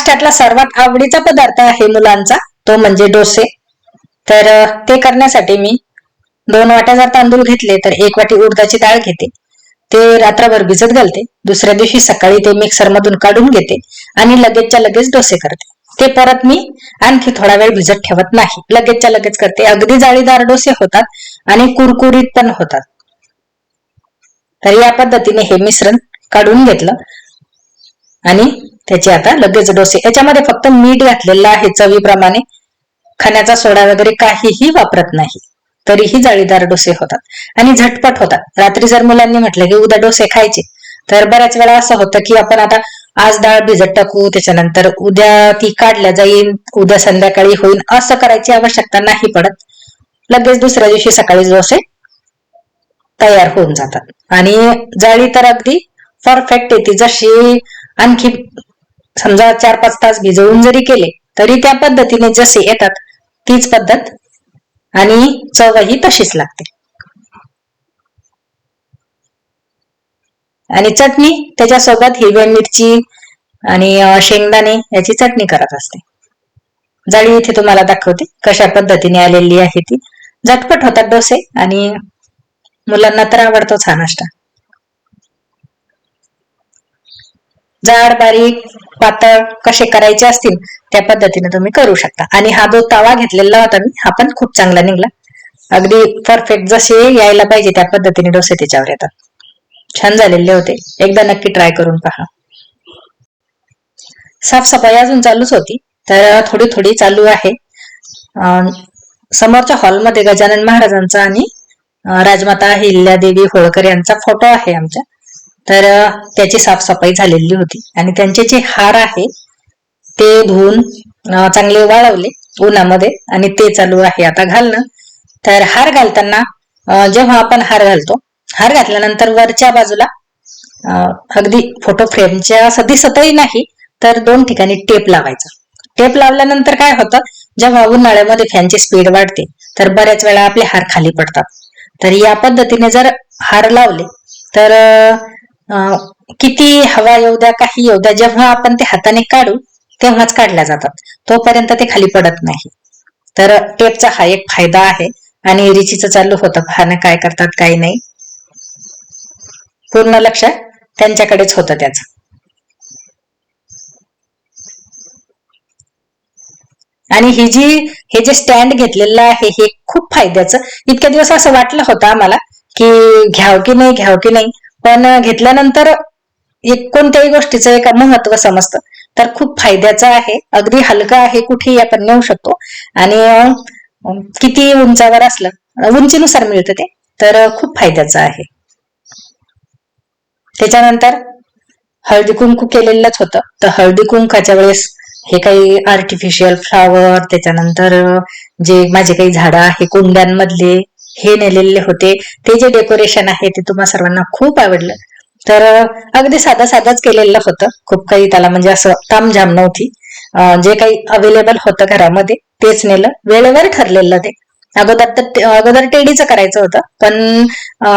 महाराष्ट्रातला सर्वात आवडीचा पदार्थ आहे मुलांचा तो म्हणजे डोसे. तर ते करण्यासाठी मी दोन वाट्या जर तांदूळ घेतले तर एक वाटी उडदाची डाळ घेते. ते रात्रभर भिजत घालते. दुसऱ्या दिवशी सकाळी ते मिक्सर मधून काढून घेते आणि लगेचच्या लगेच डोसे करते. ते परत मी आणखी थोडा वेळ भिजत ठेवत नाही. लगेचच्या लगेच करते. अगदी जाळीदार डोसे होतात आणि कुरकुरीत पण होतात. तर या पद्धतीने हे मिश्रण काढून घेतलं आणि त्याचे आता लगेच डोसे. याच्यामध्ये फक्त मीठ घातलेलं आहे चवीप्रमाणे. खाण्याचा सोडा वगैरे काहीही वापरत नाही. तरीही जाळीदार डोसे होतात. आणि झटपट होतात. रात्री जर मुलांनी म्हटलं की उद्या डोसे खायचे तर बऱ्याच वेळा असं होतं की आपण आता आज डाळ भिजत टाकू त्याच्यानंतर उद्या ती काढल्या जाईल उद्या संध्याकाळी होईल असं करायची आवश्यकता नाही पडत. लगेच दुसऱ्या दिवशी सकाळी डोसे तयार होऊन जातात. आणि जाळी तर अगदी परफेक्ट येते. जशी आणखी समजा चार पाच तास भिजवून जरी केले तरी त्या पद्धतीने जसे येतात तीच पद्धत आणि चवही तशीच लागते. आणि चटणी त्याच्यासोबत हिरव्या मिरची आणि शेंगदाणे याची चटणी करत असते. जाळी इथे तुम्हाला दाखवते कशा पद्धतीने आलेली आहे ती. झटपट होतात डोसे आणि मुलांना तर आवडतोच हा नाश्ता. जाड बारीक पातळ कसे करायचे असतील त्या पद्धतीने तुम्ही करू शकता. आणि हा जो तवा घेतलेला होता मी हा पण खूप चांगला निघला. अगदी परफेक्ट जसे यायला पाहिजे त्या पद्धतीने डोसे त्याच्यावर येतात. छान झालेले होते. एकदा नक्की ट्राय करून पहा. साफसफाई अजून चालूच होती. तर थोडी थोडी चालू आहे. समोरच्या हॉलमध्ये गजानन महाराजांचा आणि राजमाता अहिल्या देवी होळकर यांचा फोटो आहे आमच्या. तर त्याची साफसफाई झालेली होती. आणि त्यांचे जे हार आहे ते धुवून चांगले वाळवले उन्हामध्ये आणि ते चालू आहे. आता घालणं. तर हार घालताना जेव्हा आपण हार घालतो हार घातल्यानंतर वरच्या बाजूला अगदी फोटो फ्रेमच्या असं दिसतही नाही तर दोन ठिकाणी टेप लावायचा. टेप लावल्यानंतर काय होतं जेव्हा उन्हाळ्यामध्ये फॅनची स्पीड वाढते तर बऱ्याच वेळा आपले हार खाली पडतात. तर या पद्धतीने जर हार लावले तर किती हवा येऊ द्या काही येऊ द्या जेव्हा आपण ते हाताने काढू तेव्हाच काढल्या जातात. तोपर्यंत ते खाली पडत नाही. तर टेपचा हा एक फायदा आहे आणि रिचीचं चालू होतं. पाहणं काय करतात काय नाही. पूर्ण लक्ष त्यांच्याकडेच होतं त्याचं. आणि ही जी हे जे स्टँड घेतलेलं आहे हे खूप फायद्याचं. इतक्या दिवस असं वाटलं होतं आम्हाला की घ्याव की नाही घ्याव की नाही. पण घेतल्यानंतर एक कोणत्याही गोष्टीचं एक महत्त्व समजतं. तर खूप फायद्याचं आहे. अगदी हलका आहे कुठेही आपण नेऊ शकतो. आणि किती उंचावर असलं उंचीनुसार मिळतं ते. तर खूप फायद्याचं आहे. त्याच्यानंतर हळदी कुंकू केलेलंच होतं. तर हळदी कुंकाच्या वेळेस हे काही आर्टिफिशियल फ्लावर त्याच्यानंतर जे माझे काही झाडं आहे कुंड्यांमधले हे नेलेले होते. ते जे डेकोरेशन आहे ते तुम्हा सर्वांना खूप आवडलं. तर अगदी साधा साधाच केलेलं होतं. खूप काही त्याला म्हणजे असं तामझाम नव्हती. जे काही अवेलेबल होतं घरामध्ये तेच नेलं. वेळेवर ठरलेलं ते. अगोदर तर अगोदर टेडीचं करायचं होतं. पण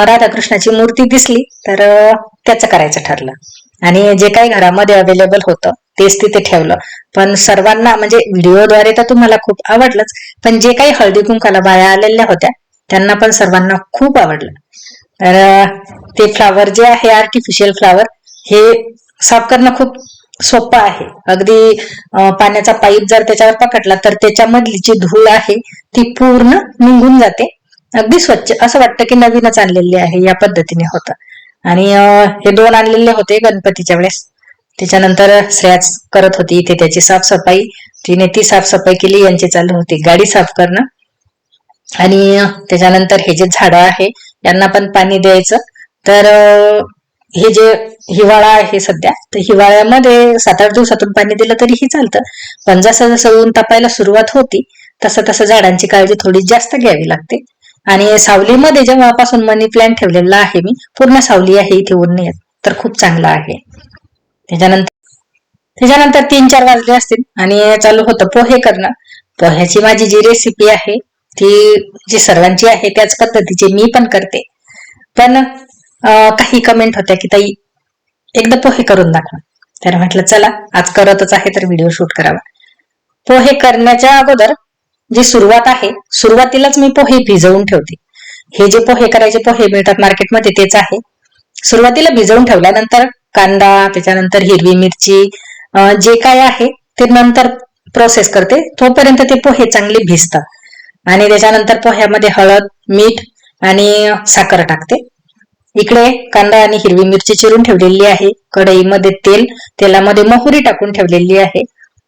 राधाकृष्णाची मूर्ती दिसली तर त्याचं करायचं ठरलं. आणि जे काही घरामध्ये अवेलेबल होतं तेच तिथे ठेवलं. पण सर्वांना म्हणजे व्हिडिओद्वारे तर तुम्हाला खूप आवडलंच. पण जे काही हळदी कुंकाला बाया आलेल्या होत्या त्यांना पण सर्वांना खूप आवडलं. तर ते फ्लावर जे आहे आर्टिफिशियल फ्लावर हे साफ करणं खूप सोपं आहे. अगदी पाण्याचा पाईप जर त्याच्यावर पकडला तर त्याच्यामधली जी धूळ आहे ती पूर्ण निघून जाते. अगदी स्वच्छ. असं वाटतं की नवीनच आणलेली आहे या पद्धतीने होतं. आणि हे दोन आणलेले होते गणपतीच्या वेळेस. त्याच्यानंतर श्रेयाच करत होती इथे त्याची साफसफाई. तिने ती साफसफाई केली यांची चालू होती. गाडी साफ करणं. आणि त्याच्यानंतर हे जे झाडं आहे यांना पण पाणी द्यायचं. तर हे जे हिवाळा आहे सध्या तर हिवाळ्यामध्ये सात आठ दिवसातून पाणी दिलं तरीही चालतं. पण जसं जसं ऊन तापायला सुरुवात होती तसं तसं झाडांची काळजी थोडी जास्त घ्यावी लागते. आणि सावलीमध्ये जेव्हापासून मनी प्लॅन ठेवलेला आहे मी पूर्ण सावली आहे इथे ऊन नाही तर खूप चांगला आहे. त्याच्यानंतर त्याच्यानंतर तीन चार वाजले असतील आणि चालू होतं पोहे करणं. पोह्याची माझी जी रेसिपी आहे ती जी सर्वांची आहे त्याच पद्धतीची मी पण करते. पण काही कमेंट होत्या की ताई एकदा पोहे करून दाखवा. तर म्हटलं चला आज करतच आहे तर व्हिडिओ शूट करावा. पोहे करण्याच्या अगोदर जी सुरुवात आहे सुरुवातीलाच मी पोहे भिजवून ठेवते. हे जे पोहे करायचे पोहे मिळतात मार्केटमध्ये तेच आहे. सुरुवातीला भिजवून ठेवल्यानंतर कांदा त्याच्यानंतर हिरवी मिरची जे काय आहे ते नंतर प्रोसेस करते. तोपर्यंत ते पोहे चांगले भिजतात. आणि त्याच्यानंतर पोह्यामध्ये हळद मीठ आणि साखर टाकते. इकडे कांदा आणि हिरवी मिरची चिरून ठेवलेली आहे. कढईमध्ये तेल तेलामध्ये मोहरी टाकून ठेवलेली आहे.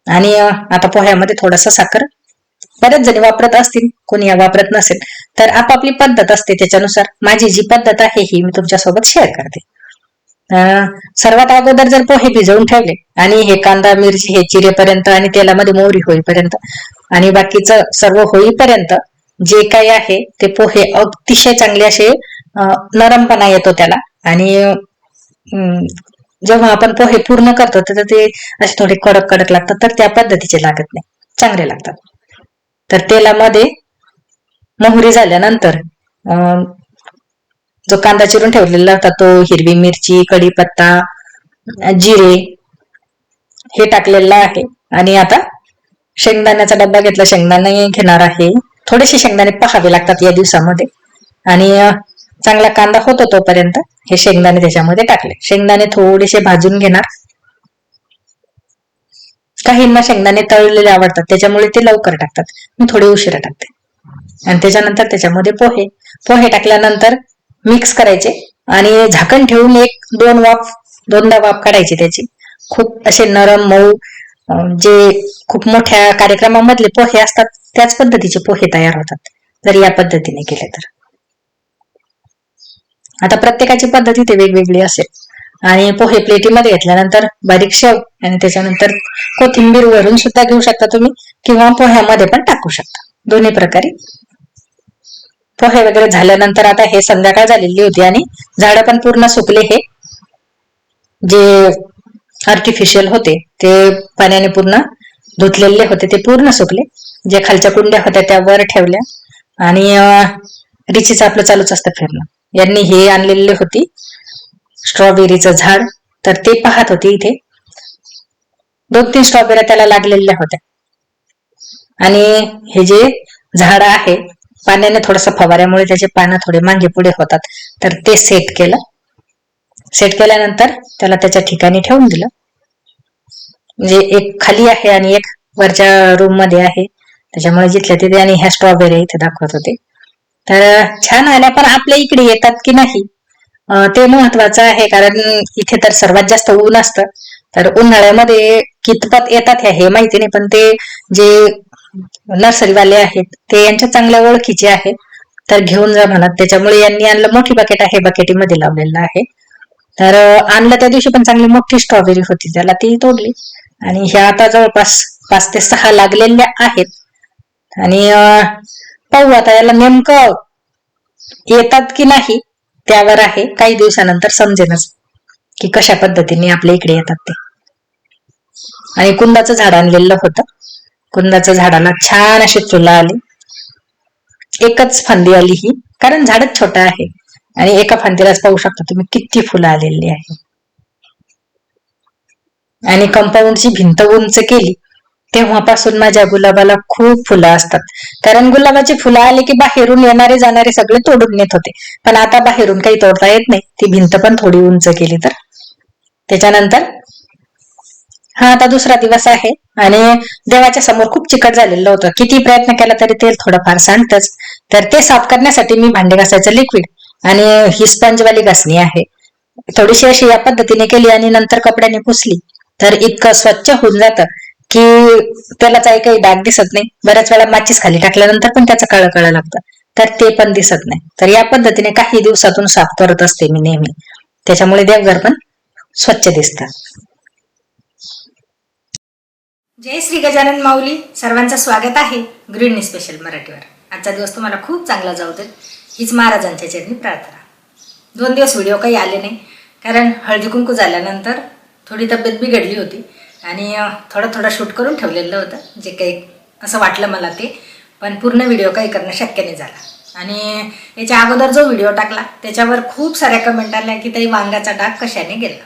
आणि आता पोह्यामध्ये थोडासा साखर. बरेच जणी वापरत असतील कोणी वापरत नसेल तर आपापली पद्धत असते त्याच्यानुसार. माझी जी पद्धत आहे ही मी तुमच्यासोबत शेअर करते. सर्वात अगोदर जर पोहे भिजवून ठेवले आणि हे कांदा मिरची हे चिरेपर्यंत आणि तेलामध्ये मोहरी होईपर्यंत आणि बाकीचं सर्व होईपर्यंत जे काही आहे ते पोहे अतिशय चांगले असे नरमपणा येतो त्याला. आणि अं, जेव्हा आपण पोहे पूर्ण करतो तर ते असे थोडे कडक कडक लागतात तर त्या पद्धतीचे लागत नाही. चांगले लागतात. तर तेलामध्ये मोहरी झाल्यानंतर अं, जो कांदा चिरून ठेवलेला होता तो हिरवी मिरची कढीपत्ता जिरे हे टाकलेलं आहे. आणि आता शेंगदाण्याचा डब्बा घेतला. शेंगदाणे घेणार आहे. थोडेसे शेंगदाणे पहावे लागतात या दिवसामध्ये. आणि चांगला कांदा होतो तोपर्यंत हे शेंगदाणे त्याच्यामध्ये टाकले. शेंगदाणे थोडेसे भाजून घेणार. काहींना शेंगदाणे तळलेले आवडतात. त्याच्यामुळे ते लवकर टाकतात. मी थोडे उशिरा टाकते. आणि त्याच्यानंतर त्याच्यामध्ये पोहे. पोहे टाकल्यानंतर मिक्स करायचे आणि झाकण ठेवून एक दोन वाफ दोनदा वाफ काढायची त्याची. खूप असे नरम मऊ जे खूप मोठ्या कार्यक्रमामधले पोहे असतात त्याच पद्धतीचे पोहे तयार होतात. जर या पद्धतीने केले तर. आता प्रत्येकाची पद्धती ते वेगवेगळी असेल. आणि पोहे प्लेटीमध्ये घेतल्यानंतर बारीक शेव आणि त्याच्यानंतर कोथिंबीर वरून सुद्धा घेऊ शकता तुम्ही किंवा पोह्यामध्ये पण टाकू शकता. दोन्ही प्रकारे पोहे वगैरे झाल्यानंतर आता हे संध्याकाळ झालेली होती आणि झाडं पण पूर्ण सुकले हे. जे आर्टिफिशियल होते ते पाण्याने पूर्ण धुतलेले होते ते पूर्ण सुकले. जे खालच्या कुंड्या होत्या त्या वर ठेवल्या. आणि रिचीचं आपलं चालूच असतं फिरणं. यांनी हे आणलेले होती स्ट्रॉबेरीचं झाड. तर ते पाहत होते इथे. दोन तीन स्ट्रॉबेऱ्या त्याला लागलेल्या होत्या. आणि हे जे झाड आहे पाण्याने थोडस फवाऱ्यामुळे त्याचे पानं थोडे मागे पुढे होतात. तर ते सेट केलं. सेट केल्यानंतर त्याला त्याच्या ठिकाणी ठेवून दिलं. म्हणजे एक खाली आहे आणि एक वरच्या रूममध्ये आहे. त्याच्यामुळे जिथल्या तिथे आणि ह्या स्ट्रॉबेरी इथे दाखवत होते. तर छान आल्या पण आपल्या इकडे येतात की नाही? ते महत्वाचं आहे कारण इथे तर सर्वात जास्त ऊन असतं. तर उन्हाळ्यामध्ये कितपत येतात हे माहिती नाही पण ते जे नर्सरीवाले आहेत. ते यांच्या चांगल्या ओळखीचे आहेत. तर घेऊन जा म्हणत त्याच्यामुळे यांनी आणलं मोठी बकेट आहे. बकेटीमध्ये लावलेलं आहे. तर आणलं त्या दिवशी पण चांगली मोठी स्ट्रॉबेरी होती. त्याला ती तोडली. आणि ह्या आता जवळपास पाच ते सहा लागलेल्या आहेत. आणि पाहू आता याला नेमकं येतात की नाही त्यावर आहे. काही दिवसानंतर समजेनच की कशा पद्धतीने आपल्या इकडे येतात ते. आणि कुंदाचं झाड आणलेलं होतं. कुंदाच्या झाडाला छान अशी चुला आली. एकच फांदी आली ही कारण झाडच छोटं आहे. आणि एका फांदीलाच पाहू शकता तुम्ही किती फुलं आलेली आहे. आणि कंपाऊंडची भिंत उंच केली तेव्हापासून माझ्या गुलाबाला खूप फुलं असतात. कारण गुलाबाची फुलं आली की बाहेरून येणारे जाणारे सगळे तोडून नेत होते. पण आता बाहेरून काही तोडता येत नाही. ती भिंत पण थोडी उंच केली तर. त्याच्यानंतर हा आता दुसरा दिवस आहे. आणि देवाच्या समोर खूप चिकट झालेलं होतं. किती प्रयत्न केला तरी तेल थोडंफार सांडतच तर ते साफ करण्यासाठी मी भांडे घासायचं लिक्विड आणि ही स्पंजवाली घासणी आहे. थोडीशी अशी या पद्धतीने केली आणि नंतर कपड्याने पुसली. तर इतकं स्वच्छ होऊन जातं की त्याला काही काही डाग दिसत नाही. बऱ्याच वेळा माचीस खाली टाकल्यानंतर पण त्याचं काळं काळं लागतं. तर ते पण दिसत नाही. तर या पद्धतीने काही दिवसातून साफ करत असते मी नेहमी. त्याच्यामुळे देवघर पण स्वच्छ दिसतं. जय श्री गजानन माऊली. सर्वांचं स्वागत आहे गृहिणी स्पेशल मराठीवर. आजचा दिवस तुम्हाला खूप चांगला जाऊ दे हीच महाराजांच्या चरणी प्रार्थना. दोन दिवस व्हिडिओ काही आले नाही. कारण हळदी कुंकू झाल्यानंतर थोडी तब्येत बिघडली होती. आणि थोडं थोडं शूट करून ठेवलेलं होतं. जे काही असं वाटलं मला ते. पण पूर्ण व्हिडिओ काही करणं शक्य नाही झाला. आणि याच्या अगोदर जो व्हिडिओ टाकला त्याच्यावर खूप साऱ्या कमेंट आल्या की ताई वांगाचा डाग कशाने गेला.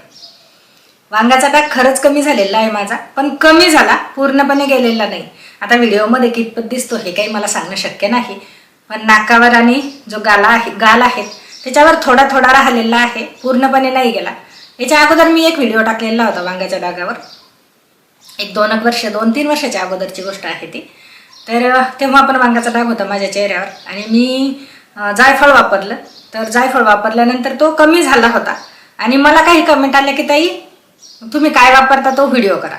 वांग्याचा टाक खरंच कमी झालेला आहे माझा पण कमी झाला पूर्णपणे गेलेला नाही. आता व्हिडिओमध्ये कितपत दिसतो हे काही मला सांगणं शक्य नाही पण नाकावर आणि जो गाला आहे गाल आहे त्याच्यावर थोडा थोडा राहिलेला आहे पूर्णपणे नाही गेला. याच्या अगोदर मी एक व्हिडिओ टाकलेला होता वांग्याच्या डागावर. एक दोन एक वर्ष दोन तीन वर्षाच्या अगोदरची गोष्ट आहे ती. तर तेव्हा पण वांग्याचा डाग होता माझ्या चेहऱ्यावर आणि मी जायफळ वापरलं. तर जायफळ वापरल्यानंतर तो कमी झाला होता. आणि मला काही कमेंट आल्या की ताई तुम्ही काय वापरता तो व्हिडिओ करा.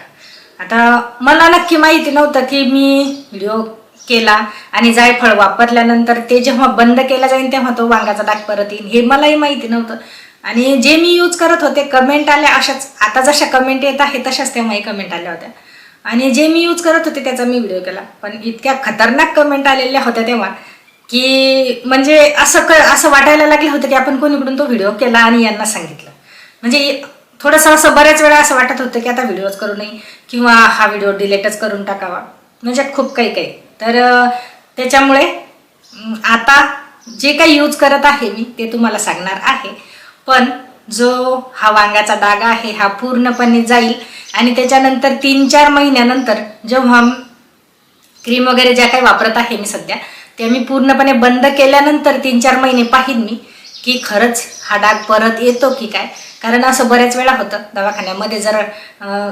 आता मला नक्की माहिती नव्हतं की मी व्हिडिओ केला आणि जायफळ वापरल्यानंतर ते जेव्हा बंद केला जाईल तेव्हा तो वांगाचा डाग परत येईल हे मलाही माहिती नव्हतं. आणि जे मी यूज करत होते कमेंट आल्या अशाच. आता जशा कमेंट येत आहे तशाच तेव्हाही कमेंट आल्या होत्या. आणि जे मी यूज करत होते त्याचा मी व्हिडिओ केला. पण इतक्या खतरनाक कमेंट आलेल्या होत्या तेव्हा की म्हणजे असं क असं वाटायला लागलं होतं की आपण कोणीकडून तो व्हिडिओ केला आणि यांना सांगितलं. म्हणजे थोडंसं असं बऱ्याच वेळा असं वाटत होतं की आता व्हिडिओज करू नये किंवा हा व्हिडिओ डिलेटच करून टाकावा. म्हणजे खूप काही काही. तर त्याच्यामुळे आता जे काही यूज करत आहे मी ते तुम्हाला सांगणार आहे. पण जो हा वांग्याचा डाग आहे हा पूर्णपणे जाईल. आणि त्याच्यानंतर तीन चार महिन्यानंतर जेव्हा क्रीम वगैरे ज्या काही वापरत आहे मी सध्या त्या मी पूर्णपणे बंद केल्यानंतर तीन चार महिने पाहीन मी की खरंच हा डाग परत येतो की काय. कारण असं बऱ्याच वेळा होतं. दवाखान्यामध्ये जर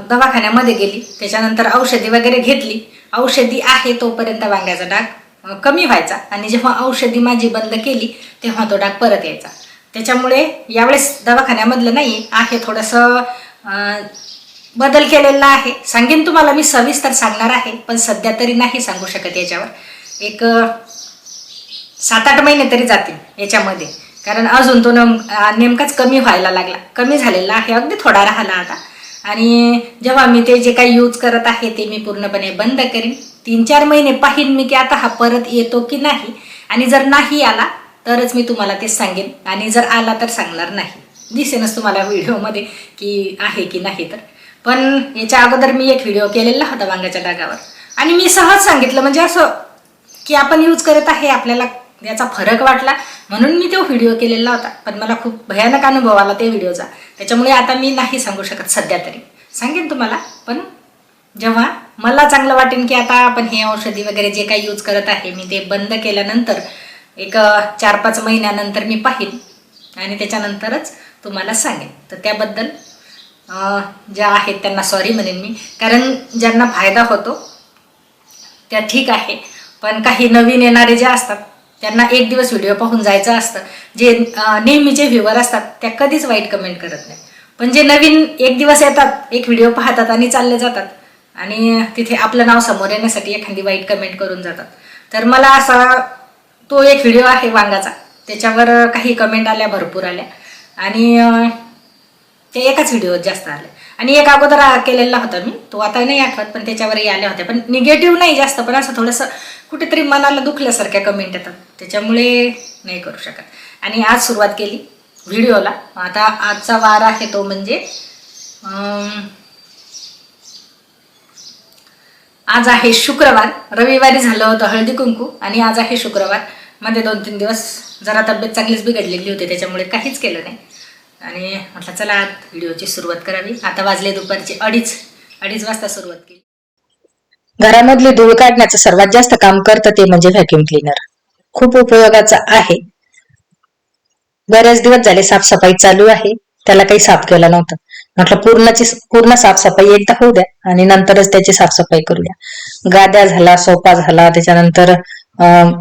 दवाखान्यामध्ये गेली त्याच्यानंतर औषधी वगैरे घेतली. औषधी आहे तोपर्यंत वांग्याचा डाग कमी व्हायचा. आणि जेव्हा औषधी माझी बंद केली तेव्हा तो डाग परत यायचा. त्याच्यामुळे यावेळेस दवाखान्यामधलं नाही आहे थोडंसं बदल केलेला आहे. सांगेन तुम्हाला मी सविस्तर सांगणार आहे पण सध्या तरी नाही सांगू शकत याच्यावर. एक सात आठ महिने तरी जातील याच्यामध्ये. कारण अजून तो नम नेमकाच कमी व्हायला लागला. कमी झालेला आहे. अगदी थोडा राहिला आता. आणि जेव्हा मी ते जे काही यूज करत आहे ते मी पूर्णपणे बंद करीन. तीन चार महिने पाहीन मी की आता हा परत येतो की नाही. आणि जर नाही आला तरच मी तुम्हाला ते सांगेन. आणि जर आला तर सांगणार नाही. दिसेनच तुम्हाला व्हिडिओमध्ये की आहे की नाही तर. पण याच्या अगोदर मी एक व्हिडिओ केलेला होता वांग्याच्या डागावर. आणि मी सहज सांगितलं. म्हणजे असं की आपण यूज करत आहे आपल्याला याचा फरक वाटला. म्हणून मी तो व्हिडिओ केलेला होता. पण मला खूप भयानक अनुभव आला त्या व्हिडिओचा त्याच्यामुळे आता मी नाही सांगू शकत सध्या तरी. सांगेन तुम्हाला पण जेव्हा मला चांगलं वाटेन की आता आपण हे औषधी वगैरे जे काही यूज करत आहे मी ते बंद केल्यानंतर एक चार पाच महिन्यानंतर मी पाहीन. आणि त्याच्यानंतरच तुम्हाला सांगेन. तर त्याबद्दल ज्या आहेत त्यांना सॉरी म्हणेन मी. कारण ज्यांना फायदा होतो त्या ठीक आहे. पण काही नवीन येणारे जे असतात त्यांना एक दिवस व्हिडिओ पाहून जायचं असतं. जे नेहमीचे व्ह्युअर असतात त्या कधीच वाईट कमेंट करत नाही पण जे नवीन एक दिवस येतात एक व्हिडिओ पाहतात आणि चालले जातात आणि तिथे आपलं नाव समोर येण्यासाठी एखादी वाईट कमेंट करून जातात. तर मला असा तो एक व्हिडिओ आहे वांगाचा. त्याच्यावर काही कमेंट आल्या भरपूर आल्या. आणि ते एकाच व्हिडिओत जास्त आले आणि एक अगोदर केलेला होता मी. तो आता नाही आठवत पण त्याच्यावरही आल्या होत्या पण निगेटिव्ह नाही जास्त पण असं थोडंसं कुठेतरी मनाला दुखल्यासारख्या कमेंट येतात. त्याच्यामुळे नाही करू शकत. आणि आज सुरुवात केली व्हिडिओला. आता आजचा वार आहे तो म्हणजे आज आहे शुक्रवार. रविवारी झालं होतं हळदी कुंकू आणि आज आहे शुक्रवार. मध्ये दोन तीन दिवस जरा तब्येत चांगलीच बिघडलेली होती त्याच्यामुळे काहीच केलं नाही. आणि म्हटलं चला आज व्हिडिओची सुरुवात करावी. आता वाजले दुपारचे अडीच. अडीच वाजता सुरुवात केली. घरामधली धूळ काढण्याचं सर्वात जास्त काम करतं ते म्हणजे व्हॅक्युम क्लीनर खूप उपयोगाचं आहे. बरेच दिवस झाले साफसफाई चालू आहे. त्याला काही साफ केलं नव्हतं. म्हटलं पूर्णची पूर्ण साफसफाई एकदा होऊ द्या आणि नंतरच त्याची साफसफाई करूया गाद्या झाला सोफा झाला त्याच्यानंतर अं,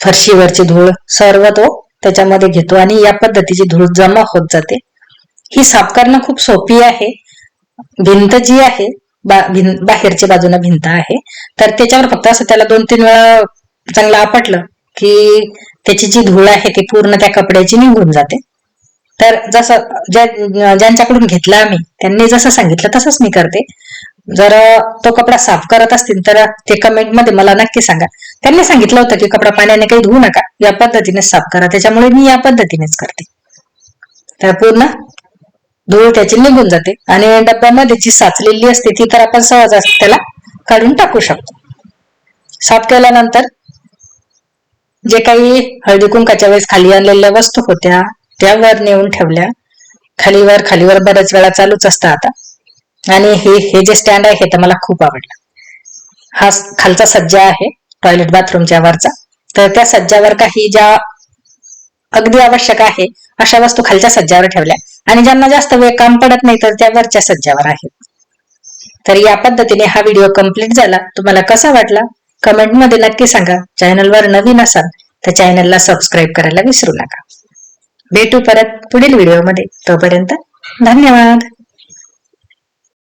फरशीवरची धूळ सर्व तो त्याच्यामध्ये घेतो आणि या पद्धतीची धूळ जमा होत जाते. ही साफ करणं खूप सोपी आहे. भिंत जी आहे बा- बाहेरच्या बाजूला भिंत आहे. तर त्याच्यावर फक्त असं त्याला दोन तीन वेळा चांगलं आपटलं की त्याची जी धूळ आहे ती पूर्ण त्या कपड्याची निघून जाते. तर जसं ज्या ज्यांच्याकडून घेतला आम्ही त्यांनी जसं सांगितलं तसंच मी करते. जर तो कपडा साफ करत असतील तर ते कमेंटमध्ये मला नक्की सांगा. त्यांनी सांगितलं होतं की कपडा पाण्याने काही धुवू नका. या पद्धतीने साफ करा. त्याच्यामुळे मी या पद्धतीनेच करते. तर पूर्ण धूळ त्याची निघून जाते आणि डब्यामध्ये जी साचलेली असते ती तर आपण सहज त्याला काढून टाकू शकतो. साफ केल्यानंतर जे काही हळदी कुंकाच्या वेळेस खाली आणलेल्या वस्तू होत्या त्यावर नेऊन ठेवल्या. खालीवर खालीवर बऱ्याच वेळा चालूच असतं आता. आणि हे हे जे स्टँड आहे हे तर मला खूप आवडलं. हा खालचा सज्जा आहे टॉयलेट बाथरूमच्या वरचा. तर त्या सज्जावर काही ज्या अगदी आवश्यक आहे अशा वस्तू खालच्या सज्जावर ठेवल्या. आणि ज्यांना जास्त वेळ काम पडत नाही तर त्या वरच्या सज्जावर आहेत. तर या पद्धतीने हा व्हिडिओ कंप्लीट झाला. तुम्हाला कसा वाटला? कमेंटमध्ये नक्की सांगा. चॅनलवर नवीन असाल तर चॅनलला सबस्क्राईब करायला विसरू नका. भेटू परत पुढील व्हिडिओमध्ये तोपर्यंत धन्यवाद.